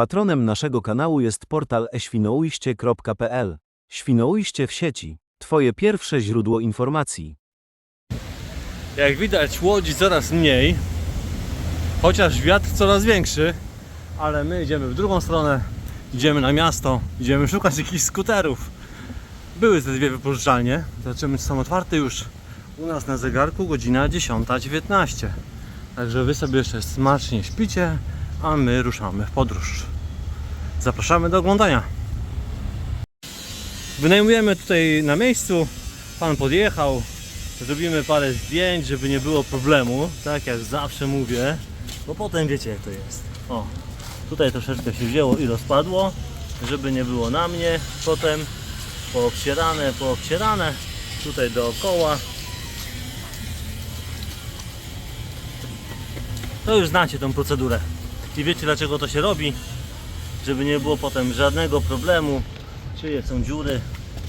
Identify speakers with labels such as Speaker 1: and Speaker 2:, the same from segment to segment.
Speaker 1: Patronem naszego kanału jest portal eświnoujście.pl. Świnoujście w sieci. Twoje pierwsze źródło informacji.
Speaker 2: Jak widać łodzi coraz mniej, chociaż wiatr coraz większy, ale my idziemy w drugą stronę, idziemy na miasto, idziemy szukać jakichś skuterów. Były te dwie wypożyczalnie, zobaczymy czy są otwarte już. U nas na zegarku godzina 10.19. Także wy sobie jeszcze smacznie śpicie, a my ruszamy w podróż. Zapraszamy do oglądania. Wynajmujemy tutaj na miejscu, pan podjechał, Zrobimy parę zdjęć, żeby nie było problemu, tak jak zawsze mówię, bo potem wiecie jak to jest. O, tutaj troszeczkę się wzięło i rozpadło, żeby nie było na mnie potem poobcierane, poobcierane, tutaj dookoła. To już znacie tą procedurę i wiecie dlaczego to się robi, żeby nie było potem żadnego problemu. Czyje są dziury,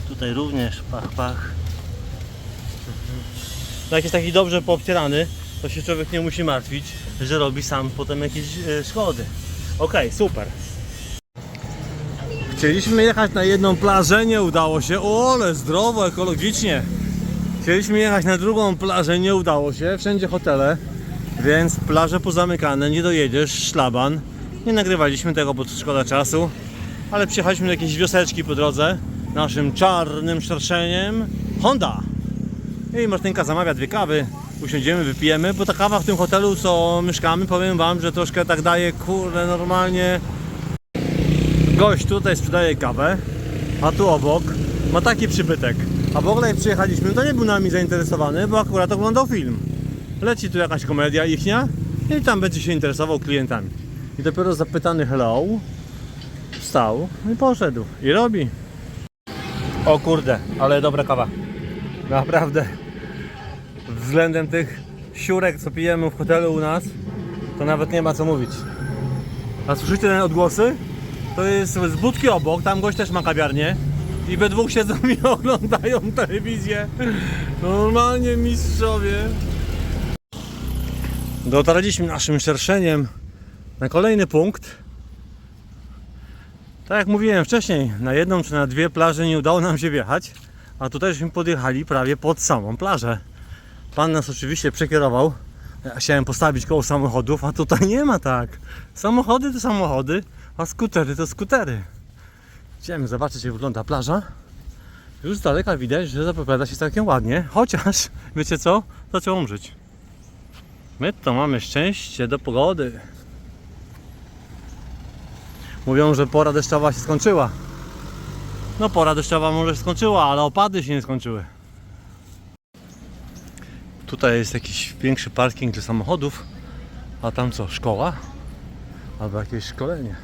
Speaker 2: tutaj również, pach, pach. No jak jest taki dobrze poobcierany, to się człowiek nie musi martwić, że robi sam potem jakieś e, szkody. Okej, super. Chcieliśmy jechać na jedną plażę, nie udało się. O, ale zdrowo, ekologicznie. Chcieliśmy jechać na drugą plażę, nie udało się. Wszędzie hotele, więc plaże pozamykane, nie dojedziesz, szlaban. Nie nagrywaliśmy tego, bo to szkoda czasu. Ale przyjechaliśmy do jakiejś wioseczki po drodze. Naszym czarnym szerszeniem Honda. I Martynka zamawia dwie kawy, usiądziemy, wypijemy, bo ta kawa w tym hotelu, co mieszkamy, powiem Wam, że troszkę tak daje, kurde, normalnie. Gość tutaj sprzedaje kawę, a tu obok ma taki przybytek. A w ogóle jak przyjechaliśmy, to nie był nami zainteresowany, bo akurat oglądał film. Leci tu jakaś komedia ichnia i tam będzie się interesował klientami. I dopiero zapytany hello, wstał i poszedł. I robi. O kurde, ale dobra kawa. Naprawdę. Względem tych siurek, co pijemy w hotelu u nas, to nawet nie ma co mówić. A słyszycie te odgłosy? To jest z budki obok, tam gość też ma kawiarnię. I we dwóch siedzą i oglądają telewizję. Normalnie mistrzowie. Dotarliśmy naszym szerszeniem na kolejny punkt. Tak jak mówiłem wcześniej, na jedną czy na dwie plaże nie udało nam się wjechać. A tutaj żeśmy podjechali prawie pod samą plażę. Pan nas oczywiście przekierował. Ja chciałem postawić koło samochodów, a tutaj nie ma tak. Samochody to samochody, a skutery to skutery. Chciałem zobaczyć jak wygląda plaża. Już z daleka widać, że zapowiada się całkiem ładnie, chociaż wiecie co? Zaczęło umrzeć. My to mamy szczęście do pogody. Mówią, że pora deszczowa się skończyła. No pora deszczowa może się skończyła, ale opady się nie skończyły. Tutaj jest jakiś większy parking dla samochodów, a tam co, szkoła? Albo jakieś szkolenie.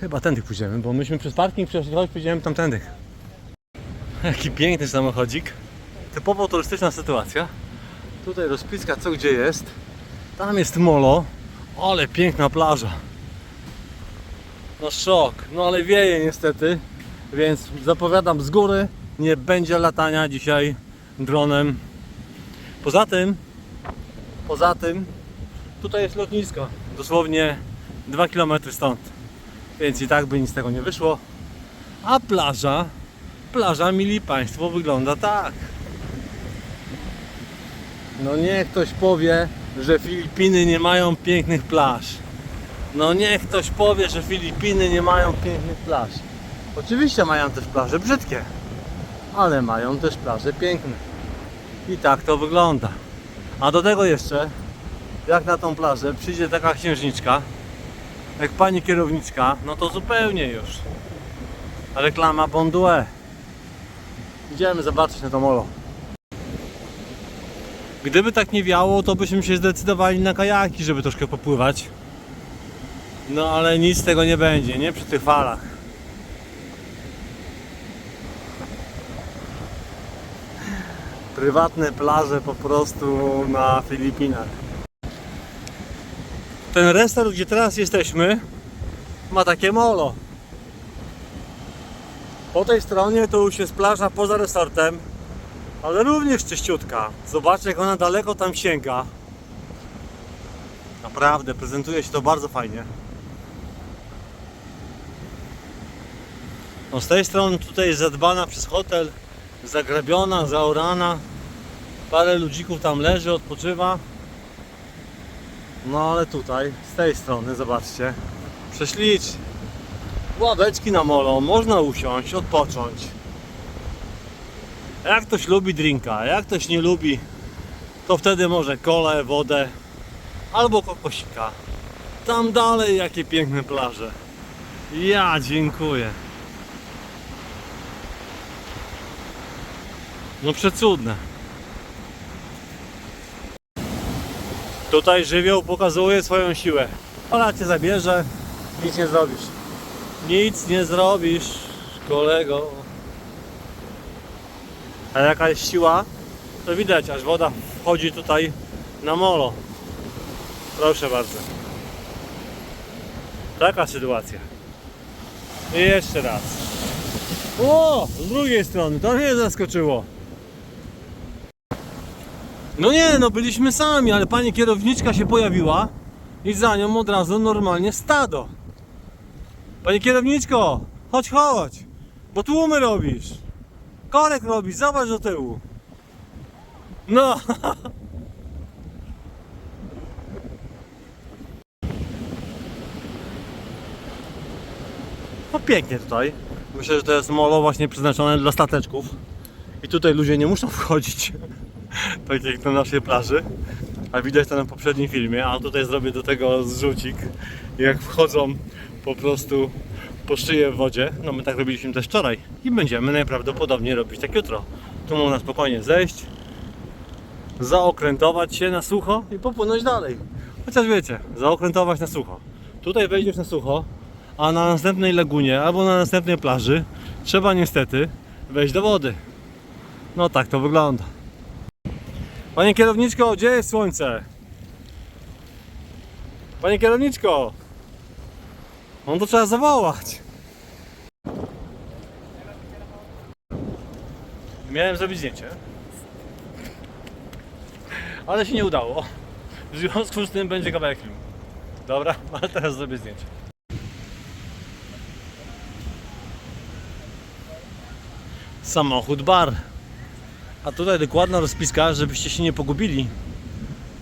Speaker 2: Chyba tędy pójdziemy, bo myśmy przez parking przeszli, choć pójdziemy tamtędy. Jaki piękny samochodzik. Typowo turystyczna sytuacja. Tutaj rozpiska co gdzie jest. Tam jest molo, ale piękna plaża. No szok, no ale wieje niestety. Więc zapowiadam z góry, nie będzie latania dzisiaj dronem. Poza tym, poza tym, tutaj jest lotnisko, dosłownie 2 km stąd. Więc i tak by nic z tego nie wyszło. A plaża, plaża, mili Państwo, wygląda tak. No niech ktoś powie, że Filipiny nie mają pięknych plaż. No niech ktoś powie, że Filipiny nie mają pięknych plaż. Oczywiście mają też plaże brzydkie, ale mają też plaże piękne. I tak to wygląda. A do tego jeszcze, jak na tą plażę przyjdzie taka księżniczka, jak pani kierowniczka, no to zupełnie już. Reklama Bondue. Idziemy zobaczyć na to molo. Gdyby tak nie wiało, to byśmy się zdecydowali na kajaki, żeby troszkę popływać. No ale nic z tego nie będzie, nie przy tych falach. prywatne plaże po prostu na Filipinach. Ten restart, gdzie teraz jesteśmy, ma takie molo. Po tej stronie to już jest plaża poza resortem, ale również czyściutka. Zobaczcie jak ona daleko tam sięga. Naprawdę, prezentuje się to bardzo fajnie. No z tej strony tutaj jest zadbana przez hotel, zagrabiona, zaorana. Parę ludzików tam leży, odpoczywa. No ale tutaj, z tej strony, zobaczcie, prześlicznie. Ławeczki na molo, można usiąść, odpocząć. Jak ktoś lubi drinka, jak ktoś nie lubi, to wtedy może kole, wodę albo kokosika. Tam dalej jakie piękne plaże. Ja dziękuję. No przecudne. Tutaj żywioł pokazuje swoją siłę. Ola cię zabierze, nic nie zrobisz. Nic nie zrobisz, kolego. A jaka jest siła, to widać, aż woda wchodzi tutaj na molo. Proszę bardzo. Taka sytuacja. I jeszcze raz. O! Z drugiej strony, to mnie zaskoczyło. No nie, no byliśmy sami, ale pani kierowniczka się pojawiła i za nią od razu normalnie stado. Pani kierowniczko, chodź, chodź, bo tłumy robisz. Korek robisz, zobacz do tyłu. No. No pięknie tutaj. Myślę, że to jest molo właśnie przeznaczone dla stateczków. I tutaj ludzie nie muszą wchodzić. tak jak na naszej plaży. A widać to na poprzednim filmie, a tutaj zrobię do tego zrzucik. Jak wchodzą po prostu po szyję w wodzie. No my tak robiliśmy też wczoraj. I będziemy najprawdopodobniej robić tak jutro. Tu można spokojnie zejść, zaokrętować się na sucho i popłynąć dalej. Chociaż wiecie, zaokrętować na sucho. Tutaj wejdziesz na sucho, a na następnej lagunie albo na następnej plaży trzeba niestety wejść do wody. No tak to wygląda. Panie kierowniczko, gdzie jest słońce? Panie kierowniczko! On to trzeba zawołać. Miałem zrobić zdjęcie. Ale się nie udało. W związku z tym będzie kawałek filmu. Dobra, ale teraz zrobię zdjęcie. Samochód bar. A tutaj dokładna rozpiska, żebyście się nie pogubili.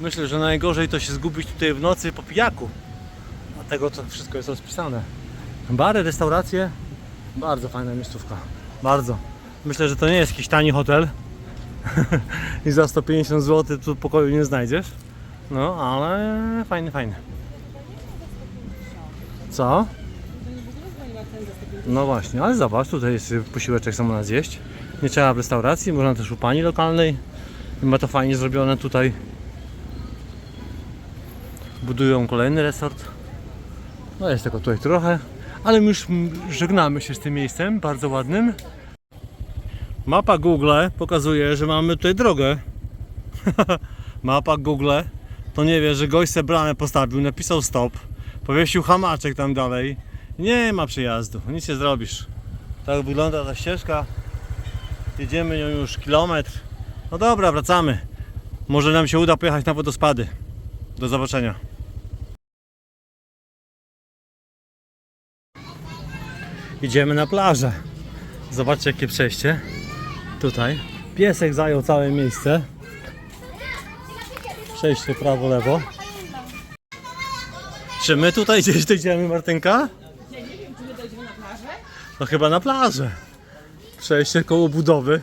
Speaker 2: Myślę, że najgorzej to się zgubić tutaj w nocy po pijaku. Dlatego to wszystko jest rozpisane. Bary, restauracje, bardzo fajna miejscówka. Bardzo. Myślę, że to nie jest jakiś tani hotel. I za 150 zł tu pokoju nie znajdziesz. No, ale fajny, fajny. Co? No właśnie, ale zobacz, tutaj jest posiłeczek sam można zjeść. Nie trzeba w restauracji, można też u pani lokalnej. I ma to fajnie zrobione tutaj. Budują kolejny resort. No jest tego tutaj trochę, ale już żegnamy się z tym miejscem, bardzo ładnym. Mapa Google pokazuje, że mamy tutaj drogę. Mapa Google to nie wie, że gość se bramę postawił, napisał stop, powiesił hamaczek tam dalej. Nie ma przyjazdu, nic nie zrobisz. Tak wygląda ta ścieżka. Jedziemy nią już kilometr. No dobra, wracamy. Może nam się uda pojechać na wodospady. Do zobaczenia. Idziemy na plażę. Zobaczcie jakie przejście. Tutaj. Piesek zajął całe miejsce. Przejście prawo, lewo. Czy my tutaj gdzieś dojdziemy, Martynka?
Speaker 3: Ja nie wiem, czy my dojdziemy na plażę?
Speaker 2: No chyba na plażę. Przejście koło budowy.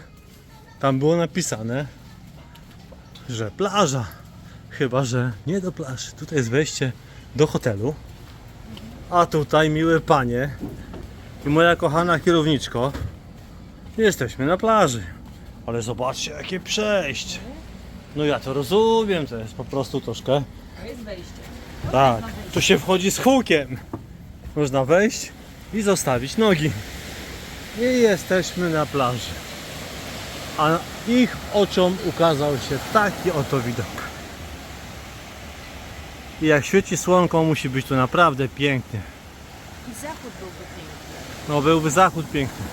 Speaker 2: Tam było napisane, że plaża. Chyba, że nie do plaży. Tutaj jest wejście do hotelu. A tutaj, miłe panie i moja kochana kierowniczko, jesteśmy na plaży. Ale zobaczcie, jakie przejście. No ja to rozumiem, to jest po prostu troszkę
Speaker 3: To jest wejście.
Speaker 2: tak, tu się wchodzi z hukiem. Można wejść i zostawić nogi. I jesteśmy na plaży. A ich oczom ukazał się taki oto widok. I jak świeci słonko, musi być tu naprawdę pięknie.
Speaker 3: I zachód byłby piękny.
Speaker 2: No byłby zachód piękny.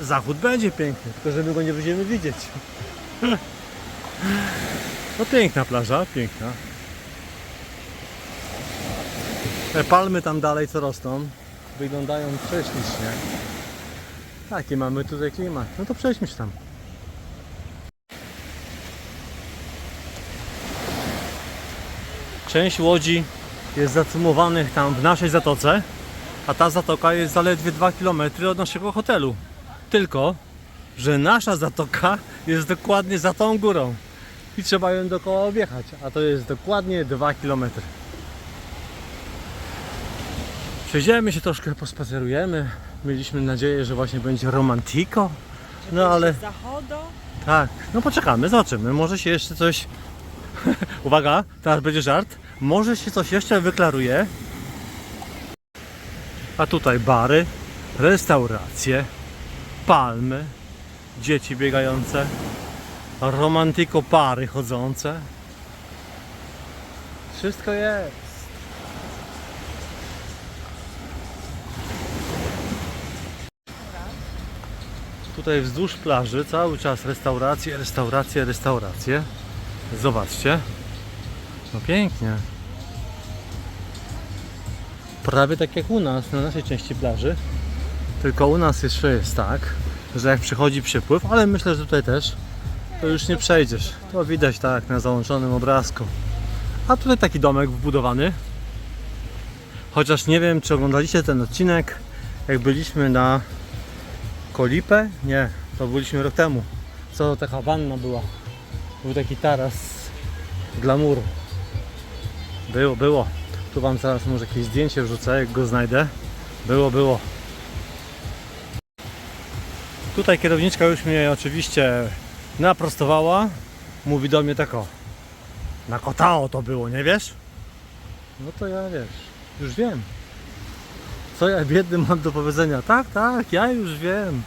Speaker 2: Zachód będzie piękny, tylko że my go nie będziemy widzieć. No piękna plaża, piękna. Te palmy tam dalej co rosną wyglądają prześlicznie. Taki mamy tutaj klimat. No to przejdźmy się tam. Część łodzi jest zacumowanych tam w naszej zatoce, a ta zatoka jest zaledwie 2 km od naszego hotelu. Tylko, że nasza zatoka jest dokładnie za tą górą i trzeba ją dookoła objechać, a to jest dokładnie 2 km. Przejdziemy się troszkę, pospacerujemy. Mieliśmy nadzieję, że właśnie będzie romantiko. No ale
Speaker 3: Zachodo.
Speaker 2: tak, no poczekamy, zobaczymy. Może się jeszcze coś. Uwaga, teraz będzie żart. Może się coś jeszcze wyklaruje. A tutaj bary, restauracje, palmy, dzieci biegające, romantyko pary chodzące. Wszystko jest. Tutaj wzdłuż plaży cały czas restauracje, restauracje, restauracje. Zobaczcie. No pięknie. Prawie tak jak u nas, na naszej części plaży. Tylko u nas jeszcze jest tak, że jak przychodzi przypływ, ale myślę, że tutaj też, to już nie przejdziesz. To widać tak na załączonym obrazku. A tutaj taki domek wbudowany. Chociaż nie wiem, czy oglądaliście ten odcinek, jak byliśmy na Kolipę? Nie, to byliśmy rok temu. Co taka wanna była? Był taki taras glamour. Było, było. Tu wam zaraz może jakieś zdjęcie wrzucę, jak go znajdę. Było, było. Tutaj kierowniczka już mnie oczywiście naprostowała. Mówi do mnie tak o. Na kotao to było, nie wiesz? No to ja wiesz, już wiem. Co ja biedny mam do powiedzenia? Tak, tak, ja już wiem.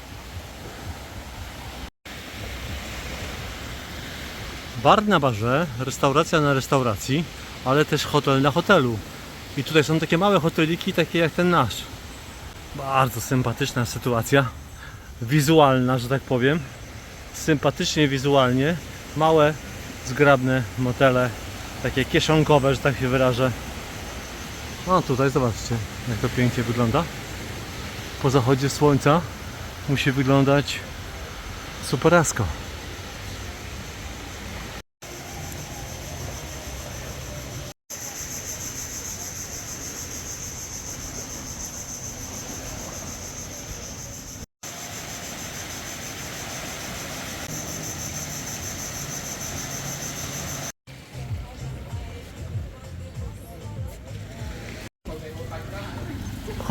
Speaker 2: Bar na barze, restauracja na restauracji, ale też hotel na hotelu. I tutaj są takie małe hoteliki, takie jak ten nasz. Bardzo sympatyczna sytuacja. Wizualna, że tak powiem. Sympatycznie wizualnie. Małe, zgrabne motele, takie kieszonkowe, że tak się wyrażę. No tutaj zobaczcie, jak to pięknie wygląda. Po zachodzie słońca musi wyglądać superasko.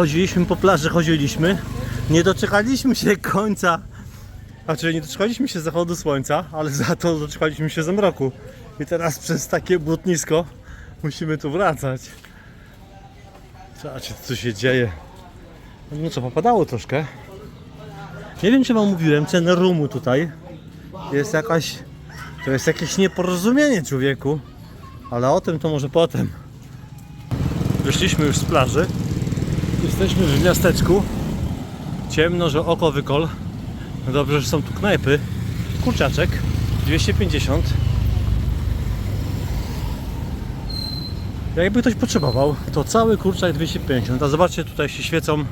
Speaker 2: Chodziliśmy po plaży, chodziliśmy. Nie doczekaliśmy się końca. Znaczy nie doczekaliśmy się zachodu słońca, ale za to doczekaliśmy się zamroku. I teraz przez takie błotnisko musimy tu wracać. Zobaczcie co się dzieje. No co, popadało troszkę. Nie wiem czy wam mówiłem, cena rumu tutaj jest jakaś... To jest jakieś nieporozumienie człowieku. Ale o tym to może potem. Wyszliśmy już z plaży. Jesteśmy w miasteczku. Ciemno, że oko wykol. No dobrze, że są tu knajpy. Kurczaczek 250. Jakby ktoś potrzebował, to cały kurczak 250. A zobaczcie, tutaj się świecą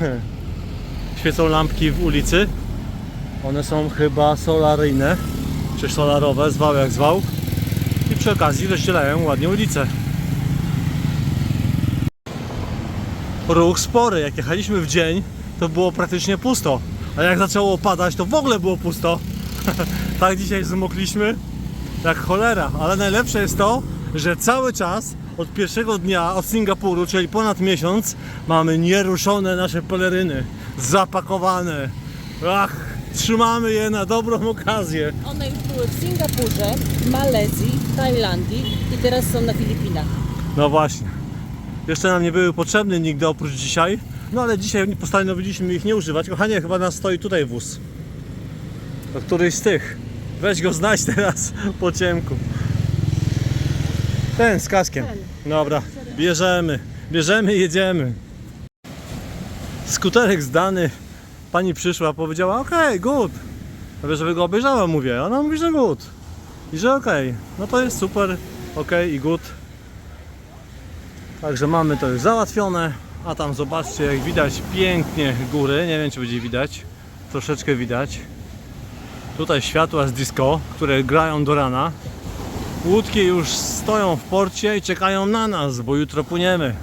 Speaker 2: świecą lampki w ulicy. One są chyba solaryjne, czy solarowe, zwał jak zwał. I przy okazji rozdzielają ładnie ulicę. Ruch spory. Jak jechaliśmy w dzień, to było praktycznie pusto. A jak zaczęło padać, to w ogóle było pusto. tak dzisiaj zmokliśmy jak cholera. Ale najlepsze jest to, że cały czas od pierwszego dnia od Singapuru, czyli ponad miesiąc, mamy nieruszone nasze peleryny. Zapakowane. Ach, trzymamy je na dobrą okazję.
Speaker 3: One już były w Singapurze, Malezji, Tajlandii i teraz są na Filipinach.
Speaker 2: No właśnie. Jeszcze nam nie były potrzebne nigdy oprócz dzisiaj. No ale dzisiaj postanowiliśmy ich nie używać. Kochanie, chyba nas stoi tutaj wóz. To któryś z tych. Weź go znajdź teraz po ciemku. Ten z kaskiem. Dobra, bierzemy. Bierzemy i jedziemy. Skuterek zdany. Pani przyszła, powiedziała okej, good. Mówię, żeby go obejrzała, mówię. Ona mówi, że good. I że okej. No to jest super, okej i good. Także mamy to już załatwione. A tam zobaczcie, jak widać pięknie góry. Nie wiem, czy będzie widać. troszeczkę widać. Tutaj światła z disco, które grają do rana. Łódki już stoją w porcie i czekają na nas, bo jutro płyniemy.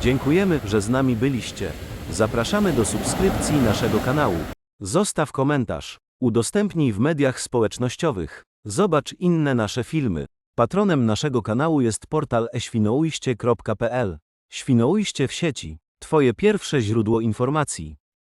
Speaker 1: Dziękujemy, że z nami byliście. Zapraszamy do subskrypcji naszego kanału. Zostaw komentarz. Udostępnij w mediach społecznościowych. Zobacz inne nasze filmy. Patronem naszego kanału jest portal eświnoujście.pl. Świnoujście w sieci. Twoje pierwsze źródło informacji.